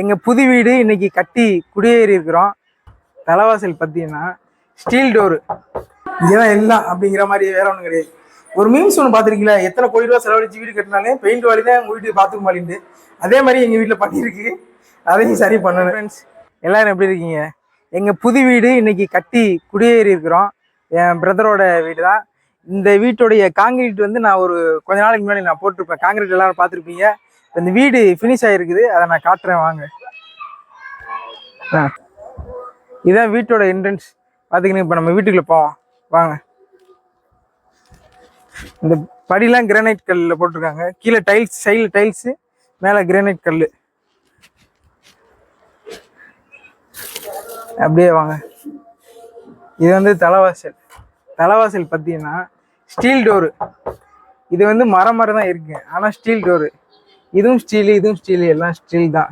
எங்கள் புது வீடு இன்னைக்கு கட்டி குடியேறி இருக்கிறோம். தலைவாசல் பார்த்தீங்கன்னா ஸ்டீல் டோரு இதெல்லாம் எல்லாம் அப்படிங்கிற மாதிரி வேற ஒன்றும் கிடையாது. ஒரு மீம்ஸ் ஒன்று பார்த்துருக்கீங்களா? எத்தனை கோடி ரூபா செலவழிச்சு வீடு கட்டினாலே பெயிண்ட் வாலி தான் உங்கள் வீட்டுக்கு பார்த்துக்க மாட்டேங்குது அதே மாதிரி எங்கள் வீட்டில் பண்ணியிருக்கு. அதையும் சரி பண்ணணும். ஃப்ரெண்ட்ஸ் எல்லோரும் எப்படி இருக்கீங்க? எங்கள் புது வீடு இன்னைக்கு கட்டி குடியேறி இருக்கிறோம். என் பிரதரோட வீடு தான் இந்த வீட்டுடைய காங்கிரீட் வந்து நான் ஒரு கொஞ்ச நாளைக்கு முன்னாடி நான் போட்டிருப்பேன். காங்கிரீட் எல்லாரும் பார்த்துருப்பீங்க. இந்த வீடு ஃபினிஷ் ஆகிருக்குது அதை நான் காட்டுறேன் வாங்க. ஆ. இதான் வீட்டோட என்ட்ரன்ஸ் பார்த்துக்கின்னு இப்போ நம்ம வீட்டுக்குள்ளே போவோம். வாங்க. இந்த படிலாம் கிரானைட் கல்லில் போட்டிருக்காங்க. கீழே டைல்ஸ் சைடில் டைல்ஸு மேலே கிரானைட் கல் அப்படியே வாங்க. இது வந்து தலைவாசல். தலைவாசல் பார்த்தீங்கன்னா ஸ்டீல் டோரு இது வந்து மரம் மரம் தான் இருக்குது ஆனால் ஸ்டீல் டோரு இதுவும் ஸ்டீல் இதுவும் ஸ்டீல் எல்லாம் ஸ்டீல் தான்.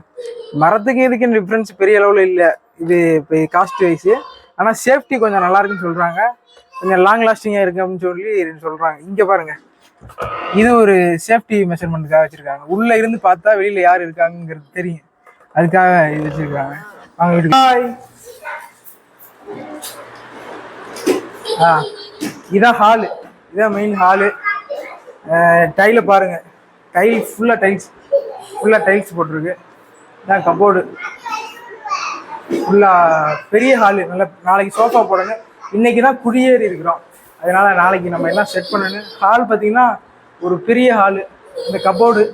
மரத்துக்கு இதுக்கு டிஃப்ரென்ஸ் பெரிய அளவில் இல்லை. இது இப்போ காஸ்ட் வைஸு ஆனால் சேஃப்டி கொஞ்சம் நல்லா இருக்குன்னு சொல்கிறாங்க கொஞ்சம் லாங் லாஸ்டிங்காக இருக்கு அப்படின்னு சொல்லி சொல்கிறாங்க இங்கே பாருங்கள் இது ஒரு சேஃப்டி மெஷர்மெண்ட்டுக்காக வச்சுருக்காங்க. உள்ளே இருந்து பார்த்தா வெளியில் யார் இருக்காங்கங்கிறது தெரியும். அதுக்காக இது வச்சுருக்காங்க. வாங்க வீட்டுக்கு. ஆ இதான் ஹாலு இதான் மெயின் ஹாலு டைல பாருங்கள் டைல் ஃபுல்லாக டைல்ஸ் ஃபுல்லாக டைல்ஸ் போட்டிருக்கு. இதான் கபோர்டு. ஃபுல்லாக பெரிய ஹாலு நல்ல நாளைக்கு சோஃபா போடணும். இன்னைக்கு தான் குடியேறி இருக்கிறோம். அதனால் நாளைக்கு நம்ம எல்லாம் செட் பண்ணணும். ஹால் பார்த்தீங்கன்னா ஒரு பெரிய ஹாலு இந்த கபோர்டு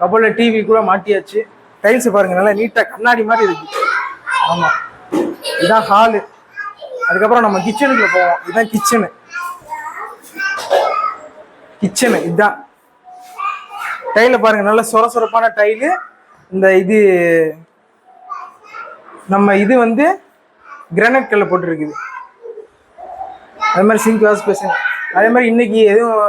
கபோர்டில் டிவி கூட மாட்டியாச்சு. டைல்ஸ் பாருங்கள் நல்லா நீட்டாக கண்ணாடி மாதிரி இருக்கு. ஆமாம் இதுதான் ஹாலு அதுக்கப்புறம் நம்ம கிச்சனுக்குள்ளே போவோம். இதுதான் கிச்சனு கிச்சனு இதுதான் டைல பாருங்க நல்ல சொர சொரப்பான டைலு. இந்த இது நம்ம இது வந்து கிரானைட் கல்ல போட்டுருக்குது. அது மாதிரி சிங்க் வாஷ் பேசன் அதே மாதிரி இன்னைக்கு எதுவும்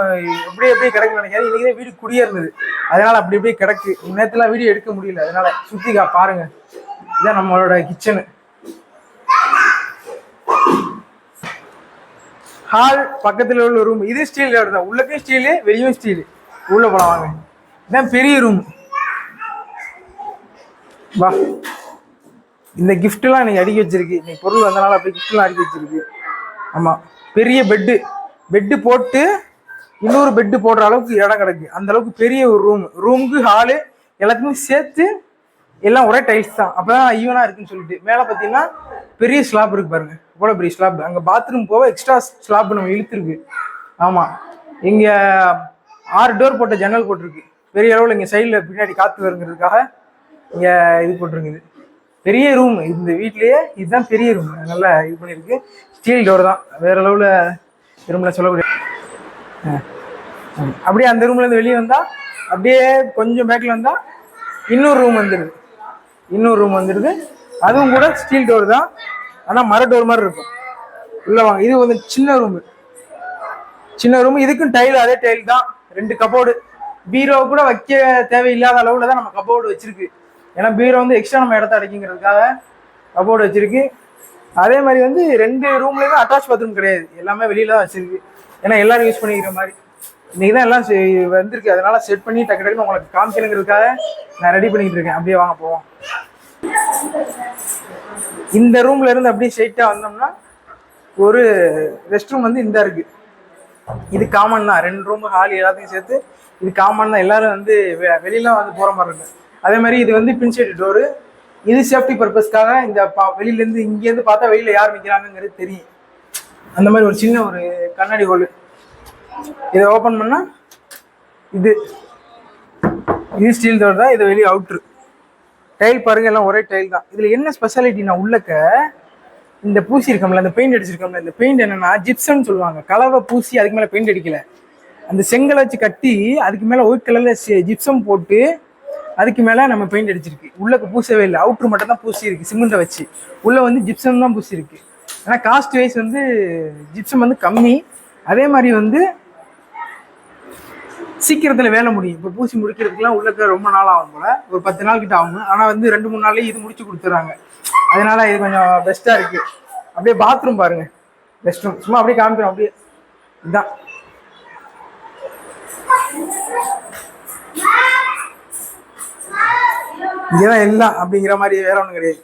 எப்படி எப்படி கிடக்கு நினைக்காது இன்னைக்கு தான் வீடு குடியேறினது. அதனால அப்படி அப்படியே கிடக்கு. நேரத்துலாம் வீடியோ எடுக்க முடியல. அதனால சுத்திக்கா பாருங்க. இதான் நம்மளோட கிச்சனு ஹால் பக்கத்தில் உள்ள ரூம் இது ஸ்டீல் தான் உள்ளக்கும் ஸ்டீலு வெளியும் ஸ்டீலு உள்ள போலாம் வாங்க. இதான் பெரிய ரூம் வா. இந்த கிஃப்ட்லாம் இன்னைக்கு அடுக்கி வச்சிருக்கு. இன்னைக்கு பொருள் வந்தனால அப்படியே கிஃப்ட்லாம் அடுக்கி வச்சிருக்கு. ஆமாம் பெரிய பெட்டு பெட்டு போட்டு இன்னொரு பெட்டு போடுற அளவுக்கு இடம் கிடக்கு. அந்த அளவுக்கு பெரிய ஒரு ரூம் ரூமுக்கு ஹாலு எல்லாத்துக்குமே சேர்த்து எல்லாம் ஒரே டைல்ஸ் தான். அப்பதான் ஈவனாக இருக்குன்னு சொல்லிட்டு. மேலே பார்த்தீங்கன்னா பெரிய ஸ்லாப் இருக்கு பாருங்க. இவ்வளோ பெரிய ஸ்லாப் அங்கே பாத்ரூம் போக எக்ஸ்ட்ரா ஸ்லாப் நம்ம இழுத்துருக்கு. ஆமாம் இங்கே ஆறு டோர் போட்ட ஜன்னல் போட்டிருக்கு. பெரிய அளவில் இங்கே சைடில் பின்னாடி காற்று வருங்கிறதுக்காக இங்கே இது போட்டிருக்குது. பெரிய ரூம் இந்த வீட்லேயே இதுதான் பெரிய ரூம் நல்லா இது பண்ணியிருக்கு. ஸ்டீல் டோர் தான். வேற அளவில் ரூமில் சொல்லக்கூடிய ஆ. அப்படியே அந்த ரூம்லேருந்து வெளியே வந்தால் அப்படியே கொஞ்சம் பேக்கில் வந்தால் இன்னொரு ரூம் வந்துடுது இன்னொரு ரூம் வந்துடுது அதுவும் கூட ஸ்டீல் டோர் தான். ஆனால் மர டோர் மாதிரி இருக்கும். உள்ளே வாங்க. இது வந்து சின்ன ரூமு சின்ன ரூம் இதுக்கும் டைல் அதே டைல் தான். ரெண்டு கபோர்டு பீரோ கூட வைக்க தேவையில்லாத அளவில் தான் நம்ம கபோர்டு வச்சிருக்கு. ஏன்னா பீரோ வந்து எக்ஸ்ட்ரா நம்ம இடத்த அடைக்குங்கிறதுக்காக கபோர்டு வச்சிருக்கு. அதே மாதிரி வந்து ரெண்டு ரூம்லேயுமே அட்டாச் பாத்ரூம் கிடையாது. எல்லாமே வெளியில தான் வச்சிருக்கு. ஏன்னா எல்லாரும் யூஸ் பண்ணிக்கிற மாதிரி. இன்னைக்கு தான் எல்லாம் செ- வந்திருக்கு. அதனால செட் பண்ணி டக்கு டக்குன்னு உங்களுக்கு காமிக்கணுங்கிறதுக்காக நான் ரெடி பண்ணிட்டு இருக்கேன். அப்படியே வாங்க போவோம். இந்த ரூம்ல இருந்து அப்படியே ஸ்ட்ரைட்டா வந்தோம்னா ஒரு ரெஸ்ட் ரூம் வந்து இந்த இருக்கு. இது காமன் தான். ரெண்டு ரூம் ஹால் எல்லாத்தையும் சேர்த்து இது காமன் தான். எல்லாரும் வந்து வெ- வந்து போகிற மாதிரி இருக்கு. அதே மாதிரி இது வந்து பின்சைடு டோரு இது சேஃப்டி பர்பஸ்க்காக இந்த பா- வெளியில இங்கேருந்து பார்த்தா வெளியில் யார் நிற்கிறாங்கங்கிறது தெரியும். அந்த மாதிரி ஒரு சின்ன ஒரு கண்ணாடி ஹோல் இதை ஓப்பன் பண்ணால் இது. இது ஸ்டீல் டோர் தான். இது வெளியே அவுட்ரு டைல் பாருங்க எல்லாம் ஒரே டைல் தான். இதில் என்ன ஸ்பெஷாலிட்டினா உள்ளக்க இந்த பூசி இருக்கோம்ல இந்த பெயிண்ட் அடிச்சிருக்கோம்ல இந்த பெயிண்ட் என்னன்னா ஜிப்சம்னு சொல்லுவாங்க. கலவை பூசி அதுக்கு மேல பெயிண்ட் அடிக்கல. அந்த செங்கலை வச்சு கட்டி அதுக்கு மேல ஒயிட் கலர்ல ஜிப்சம் போட்டு அதுக்கு மேல நம்ம பெயிண்ட் அடிச்சிருக்கு. உள்ளக்கு பூசவே இல்லை. அவுட்ரு மட்டும் தான் பூசி இருக்கு சிமெண்ட்டை வச்சு. உள்ள வந்து ஜிப்சம் தான் பூசி இருக்கு ஆனா காஸ்ட் வைஸ் வந்து ஜிப்சம் வந்து கம்மி. அதே மாதிரி வந்து சீக்கிரத்தில் வேலை முடியும். இப்போ பூசி முடிக்கிறதுக்குலாம் உள்ளக்க ரொம்ப நாள் ஆகும் போல. ஒரு பத்து நாள் கிட்ட ஆகும். ஆனால் வந்து ரெண்டு மூணு நாள்லேயே இது முடிச்சு கொடுத்துறாங்க. அதனால இது கொஞ்சம் பெஸ்ட்டாக இருக்கு. அப்படியே பாத்ரூம் பாருங்க. ரெஸ்ட் ரூம் சும்மா அப்படியே காமிக்கிறோம். அப்படியே இதுதான் இங்கேதான் எல்லாம் அப்படிங்கிற மாதிரி வேற ஒன்றும் கிடையாது.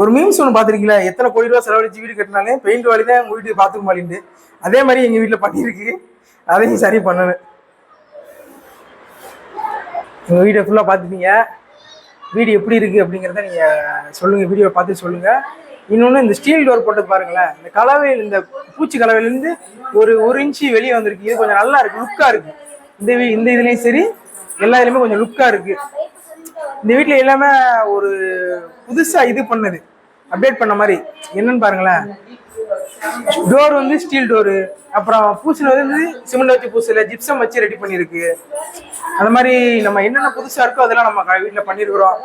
ஒரு மீம்ஸ் ஒன்று பார்த்துருக்கீங்களா? எத்தனை கோடி ரூபா செலவழிச்சு வீடு கட்டினாலே பெயிண்ட் வாலி தான் உங்கள் வீட்டுக்கு பாத்ரூம் மாட்டேங்குது அதே மாதிரி எங்கள் வீட்டில் பண்ணியிருக்கு. அதையும் சரி பண்ணணும். உங்கள் வீடியோ ஃபுல்லாக பார்த்துட்டீங்க. வீடியோ எப்படி இருக்குது அப்படிங்கிறத நீங்கள் சொல்லுங்கள் வீடியோ பார்த்து சொல்லுங்கள் இன்னொன்று இந்த ஸ்டீல் டோர் போட்டது பாருங்களேன். இந்த கலவையில் இந்த பூச்சி கலவையிலேருந்து ஒரு ஒரு இன்ச்சு வெளியே வந்திருக்கு. இது கொஞ்சம் நல்லா இருக்குது லுக்காக இருக்குது இந்த வீ இந்த இதுலேயும் சரி எல்லா இதுலேயுமே கொஞ்சம் லுக்காக இருக்குது இந்த வீட்டில் எல்லாமே ஒரு புதுசாக இது பண்ணது. அப்டேட் பண்ண மாதிரி. என்னன்னு பாருங்களேன். டோர் வந்து ஸ்டீல் டோரு அப்புறம் பூசினது வந்து சிமெண்ட் வச்சு பூசல ஜிப்சம் வச்சு ரெடி பண்ணியிருக்கு. அந்த மாதிரி நம்ம என்னென்ன புதுசாக இருக்கோ அதெல்லாம் நம்ம வீட்டில் பண்ணியிருக்கிறோம்.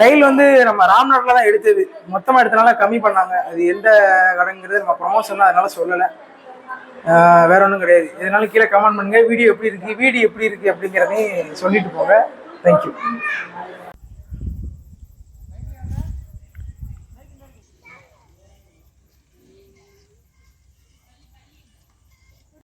டைல் வந்து நம்ம ராம்நாட்டில் தான் எடுத்தது. மொத்தமாக எடுத்தனால கம்மி பண்ணாங்க. அது எந்த கடைங்கிறது நம்ம ப்ரொமோஷன் அதனால சொல்லலை. வேற ஒன்றும் கிடையாது. இதனால கீழே கமெண்ட் பண்ணுங்க. வீடியோ எப்படி இருக்கு? வீடியோ எப்படி இருக்கு? அப்படிங்கிறதையும் சொல்லிட்டு போங்க. தேங்க்யூ